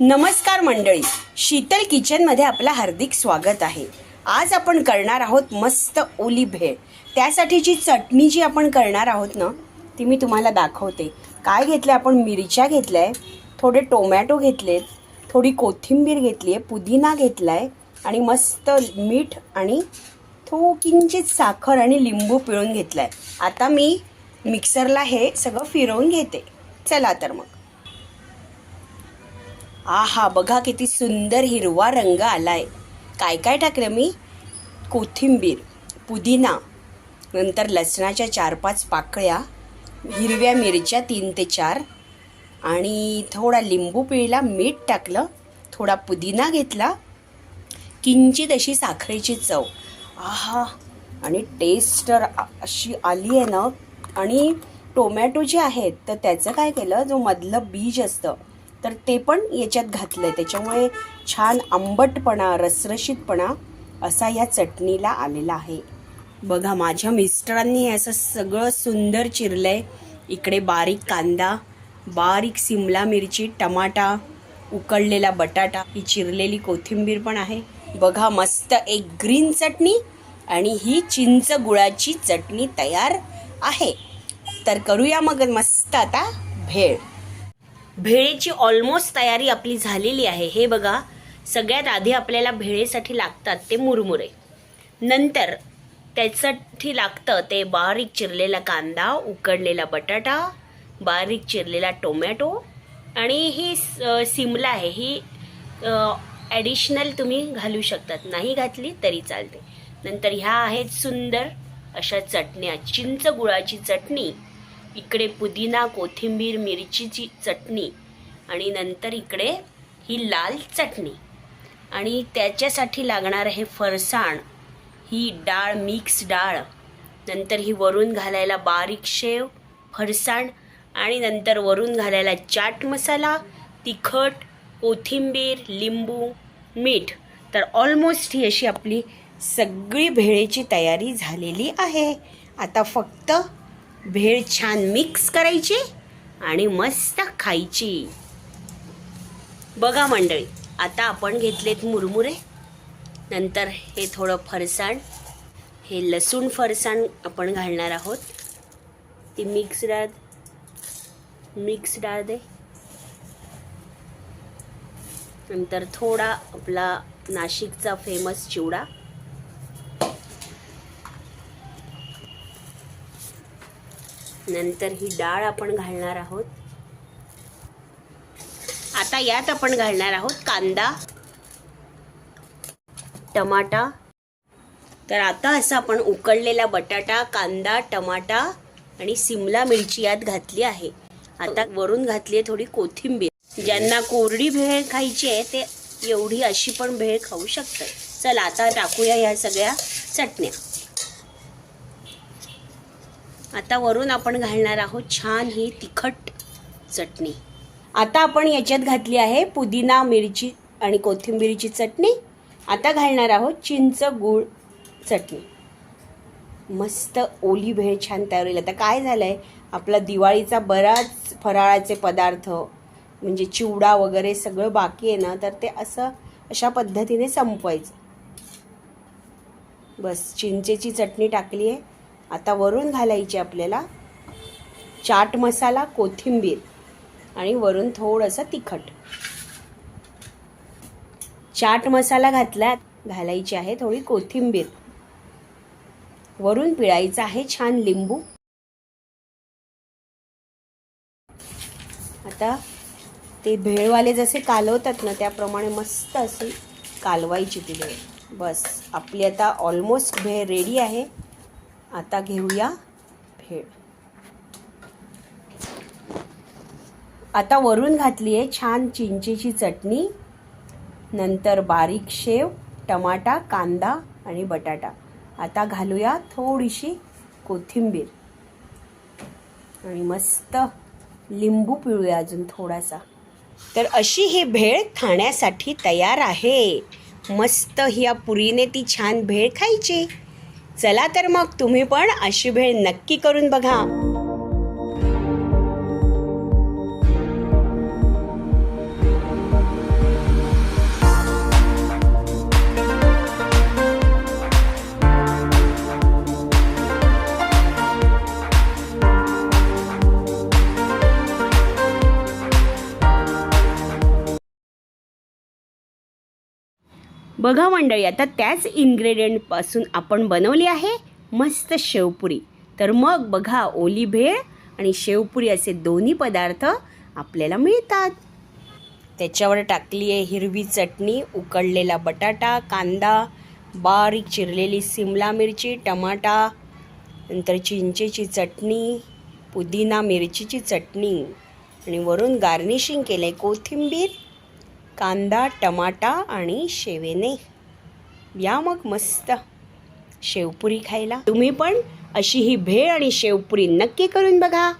नमस्कार मंडळी. शीतल किचनमध्ये आपलं हार्दिक स्वागत आहे. आज आपण करणार आहोत मस्त ओली भेळ. त्यासाठीची चटणी जी आपण करणार आहोत ना ती मी तुम्हाला दाखवते. काय घेतलं आपण? मिरच्या घेतल्या आहे थोडे टोमॅटो घेतलेत थोडी कोथिंबीर घेतली आहे पुदिना घेतला आहे आणि मस्त मीठ आणि थो किंचित साखर आणि लिंबू पिळून घेतला आहे आता मी मिक्सरला हे सगळं फिरवून घेते. चला तर मग. आहा बघा किती सुंदर हिरवा रंग आलाय. काय काय टाकलं मी? कोथिंबीर पुदिना नंतर लसणाच्या चार पाच पाकळ्या हिरव्या मिरच्या तीन ते चार आणि थोडा लिंबू पिळला मीठ टाकलं थोडा पुदिना घेतला किंचित अशी साखरेची चव. आहा आणि टेस्ट तर अशी आली आहे ना. आणि टोमॅटो जे आहेत तर त्याचं काय केलं जो मधलं बीज असतं तर ते पण याच्यात घातलं आहे त्याच्यामुळे छान आंबटपणा रसरशीतपणा असा या चटणीला आलेला आहे. बघा माझ्या मिस्टरांनी हे असं सगळं सुंदर चिरलं आहे इकडे बारीक कांदा बारीक सिमला मिरची टमाटा उकळलेला बटाटा ही चिरलेली कोथिंबीर पण आहे. बघा मस्त एक ग्रीन चटणी आणि ही चिंच गुळाची चटणी तयार आहे. तर करूया मग मस्त आता भेळ. भेळेची ऑलमोस्ट तयारी आपली झालेली आहे. हे बघा सगळ्यात आधी आपल्याला भेळेसाठी लागतात ते मुरमुरे. नंतर त्यासाठी लागतं ते बारीक चिरलेला कांदा उकडलेला बटाटा बारीक चिरलेला टोमॅटो आणि ही सिमला आहे. ही ॲडिशनल तुम्ही घालू शकतात. नाही घातली तरी चालते. नंतर ह्या आहेत सुंदर अशा चटण्या. चिंच गुळाची चटणी इकडे पुदिना कोथिंबीर मिरचीची चटणी आणि नंतर इकडे ही लाल चटणी. आणि त्याच्यासाठी लागणार आहे फरसाण. ही डाळ मिक्स डाळ. नंतर ही वरून घालायला बारीक शेव फरसाण आणि नंतर वरून घालायला चाट मसाला तिखट कोथिंबीर लिंबू मीठ. तर ऑलमोस्ट ही अशी आपली सगळी भेळेची तयारी झालेली आहे. आता फक्त भेळ छान मिक्स करायची आणि मस्त खायची. बघा मंडळी आता आपण घेतलेत मुरमुरे. नंतर हे थोडं फरसाण हे लसूण फरसाण आपण घालणार आहोत. ती मिक्स डाळ मिक्स डाळ दे. नंतर थोडा आपला नाशिकचा फेमस चिवडा. नंतर ही डाळ आपण घालणार आहोत. आता यात आपण घालणार आहोत कांदा टमाटा. तर आता असं आपण उकडलेला बटाटा कांदा टमाटा आणि सिमला मिरची यात घातली आहे. आता वरून घातली आहे थोडी कोथिंबीर. ज्यांना कोरडी भेळ खायची आहे ते एवढी अशी पण भेळ खाऊ शकतात. चला आता टाकूया ह्या सगळ्या चटण्या. आता वरून आपण घालणार आहोत छान ही तिखट चटणी. आता आपण याच्यात घातली आहे पुदिना मिरची आणि कोथिंबीरीची चटणी. आता घालणार आहोत चिंच गूळ चटणी. मस्त ओली भेळ छान तयार होईल. आता काय झालं आहे आपला दिवाळीचा बराच फराळाचे पदार्थ म्हणजे चिवडा वगैरे सगळं बाकी आहे ना तर ते असं अशा पद्धतीने संपवायचं. बस चिंचेची चटणी टाकली आहे आता वरून घालायची आपल्याला चाट मसाला कोथिंबीर आणि वरून थोडंसं तिखट. चाट मसाला घातला घालायची आहे थोडी कोथिंबीर. वरून पिळायचं आहे छान लिंबू. आता ते भेळवाले जसे कालवतात ना त्याप्रमाणे मस्त अशी कालवायची ती भेळ. बस आपली आता ऑलमोस्ट भेळ रेडी आहे. आता घेऊया भेळ. आता वरून घातली आहे छान चिंचेची चटणी नंतर बारीक शेव टमाटा कांदा आणि बटाटा. आता घालूया थोडीशी कोथिंबीर. आणि मस्त लिंबू पिळूया अजून थोडासा. तर अशी ही भेळ खाण्यासाठी तयार आहे. मस्त ह्या पुरीने ती छान भेळ खायची. चला तर मग तुम्ही पण अशी भेळ नक्की करून बघा. बघा मंडळी आता त्याच इन्ग्रेडियंटपासून आपण बनवली आहे मस्त शेवपुरी. तर मग बघा ओली भेळ आणि शेवपुरी असे दोन्ही पदार्थ आपल्याला मिळतात. त्याच्यावर टाकली आहे हिरवी चटणी उकडलेला बटाटा कांदा बारीक चिरलेली सिमला मिरची टमाटा नंतर चिंचेची चटणी पुदिना मिरचीची चटणी आणि वरून गार्निशिंग केलं आहे कोथिंबीर. कांदा टमाटा आणि शेवेने. या मग मस्त. शेवपुरी खायला. तुम्ही पण अशी ही भेळ आणि शेवपुरी नक्की करून बघा.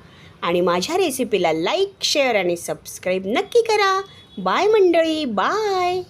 आणि माझ्या रेसिपीला लाईक शेअर आणि सबस्क्राईब नक्की करा. बाय मंडळी. बाय